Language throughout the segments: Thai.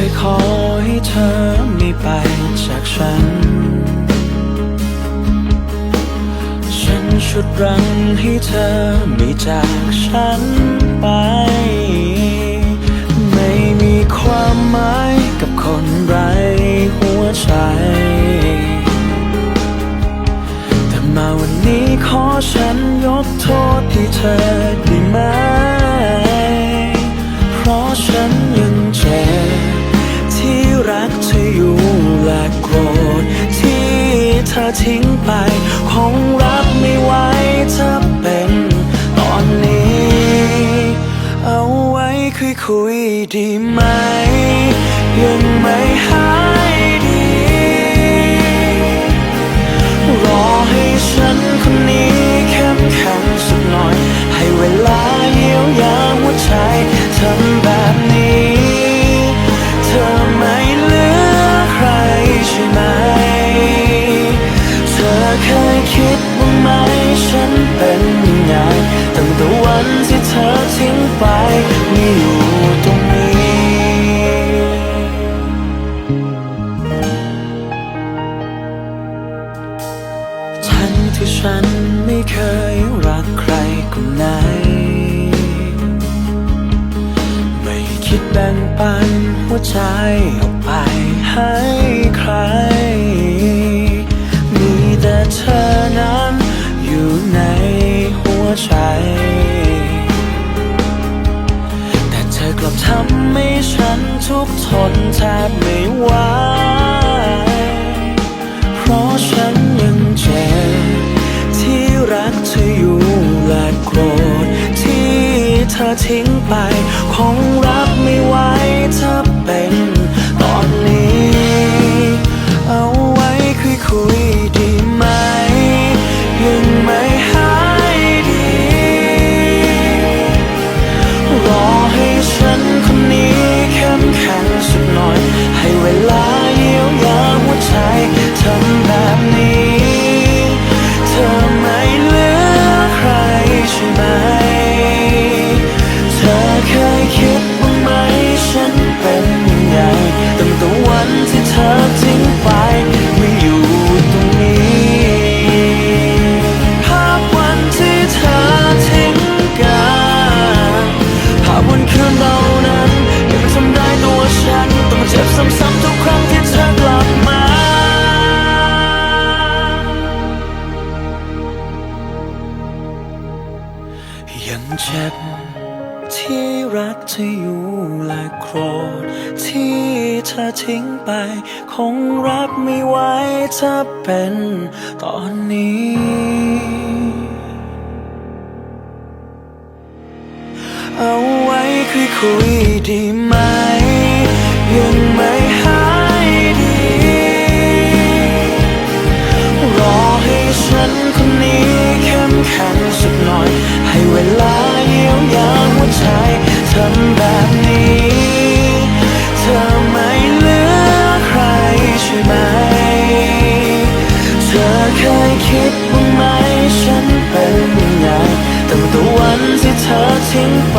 ช่ยขอให้เธอไม่ไปจากฉัน ฉันชุดรังให้เธอไม่จากฉันไป ไม่มีความหมายกับคนไร้หัวใจ แต่มาวันนี้ขอฉันยกโทษให้เธอได้ไหม อทิ้งไป คงรับไม่ไหวถ้าเป็นตอนนี้ เอาไว้คุยคุยดีไหม ยังไม่หายดี รอให้ฉันคนนี้เข้มแข็งสักหน่อย ให้เวลาเยียวยาหัวใจทำ ฉันเป็นยังไงตั้งแต่วันที่เธอทิ้งไปไม่ ธอกลับทำให้ฉันทุกทนแทบไม่ไหวเพราะฉันยังเจ็บที่รักเธออยู่และโกรธที่เธอทิ้งไป คงรับไม่ไหวเธอ ใจทำแบบนี้ จ็บที่รักเธออยู่และโกรธที่เธอทิ้งไป คงรับไม่ไหวถ้าเป็นตอนนี้ เอาไว้คุยคุยดีไหม ยังไม่ ทำแบบนี้ เธอไม่เหลือใครใช่ไหม เธอเคยคิดบ้างไหมฉันเป็นยังไงตั้งแต่วันที่เธอทิ้งไป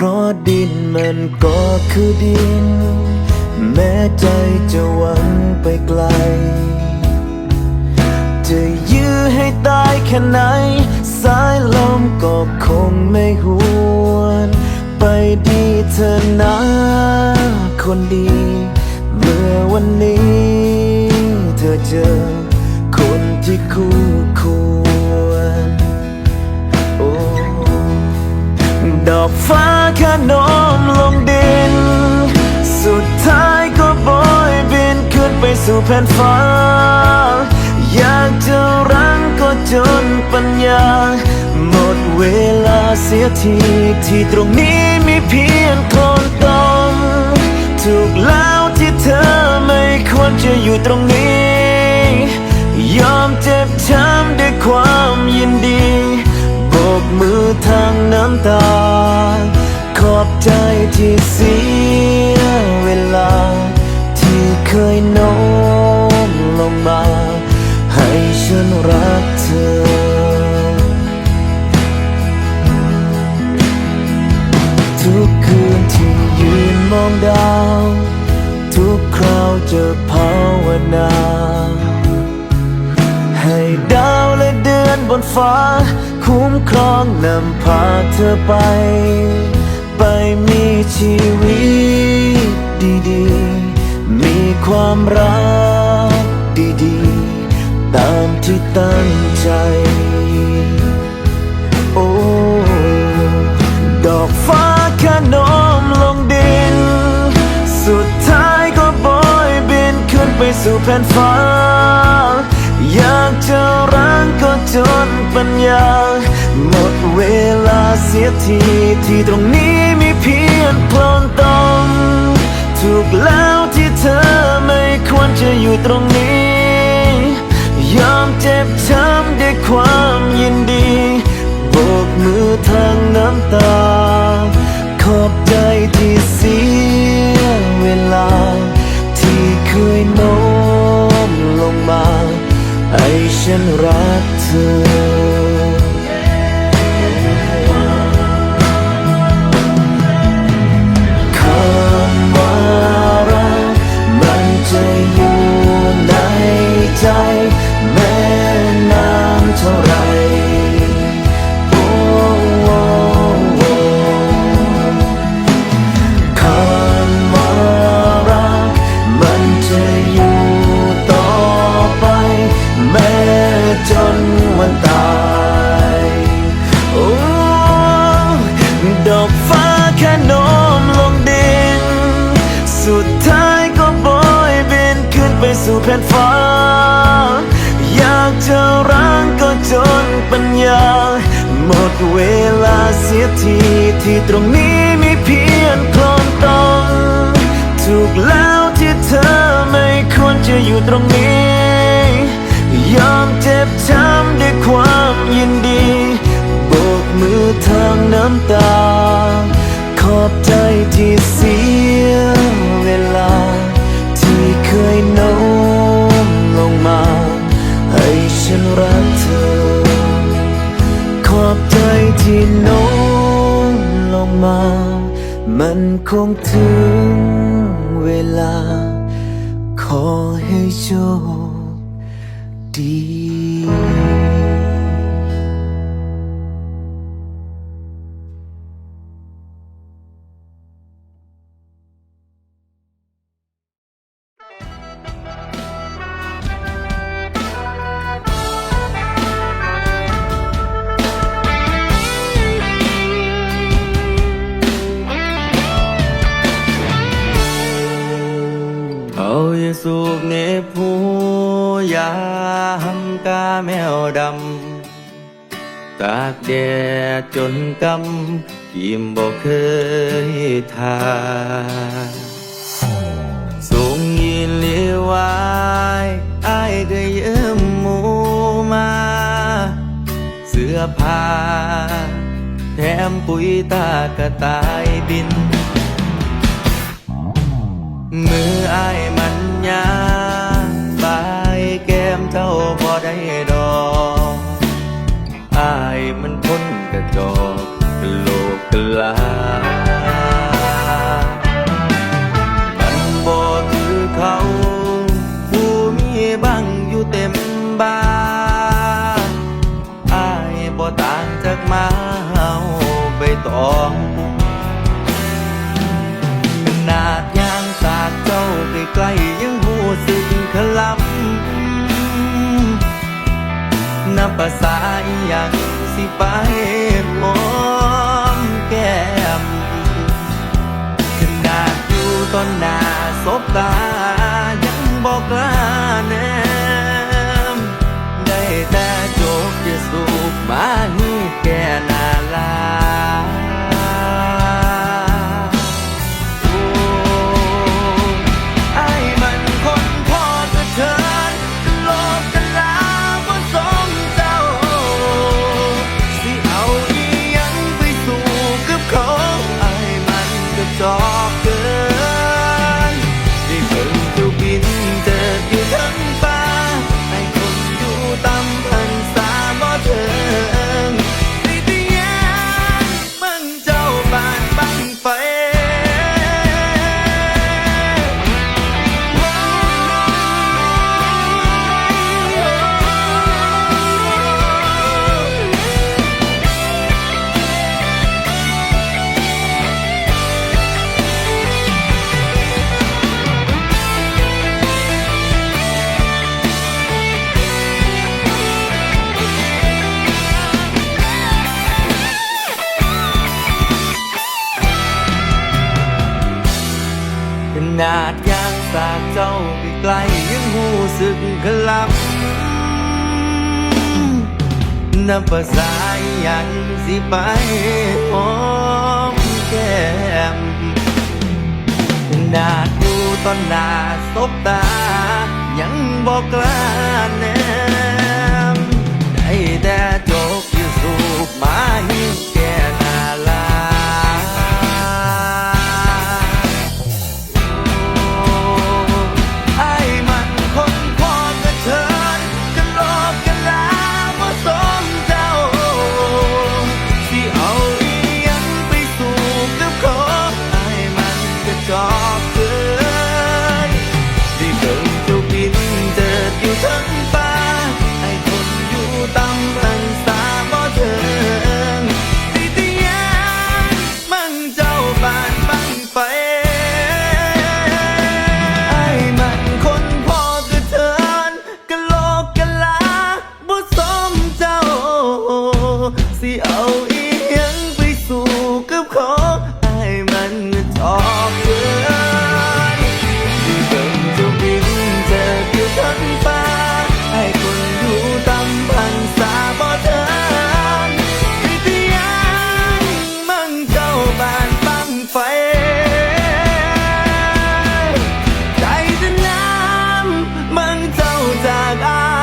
เพราะดินมันก็คือดิน แม้ใจจะหวังไปไกล จะยื้อให้ตายแค่ไหน สายลมก็คงไม่หวน ไปดีเธอนะคนดี เมื่อวันนี้ เธอเจอ คนที่คู่ควร โอ้ดอกฟ้า ค่โน้มลงดิน สุดท้ายก็โบยบินขึ้นไปสู่แผ่นฟ้า อยากจะรั้งก็จนปัญญา หมดเวลาเสียที ที่ตรงนี้มีเพียงคนต้องถูกแล้วที่เธอไม่ควรจะอยู่ตรงนี้ ยอมเจ็บช้ำด้วยความยินดี โบกมือทางน้ำตา ขอบใจที่เสีย ตั้งใจ โอ้ ดอกฟ้าแค่น้มลงดิน สุดท้ายก็โบยบินขึ้นไปสู่แผ่นฟ้า อยากจะรักก็จนปัญญา หมดเวลาเสียทีที่ตรงนี้มีเพียงโคลนตมถูกแล้วที่เธอไม่ควรจะอยู่ตรงนี้ ยอมเจ็บช้ำด้วยความยินดีโบกมือทางน้ำตา ถูกแล้วที่เธอไม่ควรจะอยู่ตรงนี้ ยอมเจ็บช้ำด้วยความยินดีโบกมือทางน้ำตา ขอบใจที่เสียเวลา ที่เคยโน้มลงมา ให้ฉันรักเธอ ขอบใจที่โน้มลงมา มันคงถึง เวลา ขอให้โชคดี ตากแดดจนกำกิมบอกเคยทาส่งยินเลียวายอายก็ยืมหมูมา เสื้อผ้า แถมปุ๋ยตากระต่ายบิน มืออายมันยางบายแก้มเจ้าบ่ได้ดอก ลกกะลา มันบ่คือเขาผู้มีบังอยู่เต็มบ้านอายบ่ต่างจากมาเฮาใบตองขนาดยางสากเจ้าใกล้ๆยังหูสึกขลำนับภาษาอหยังสิไป สบตายังบอกลาแน นาดยางสากเจ้าไปไกลยังหูสึกขลับนับภาษาอยังสิไปหอมแก้มนาดดูตอนน้าสบตา ยังบอกกล้าแนมได้แต่จกอยู่สูบมาหิ้แก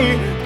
night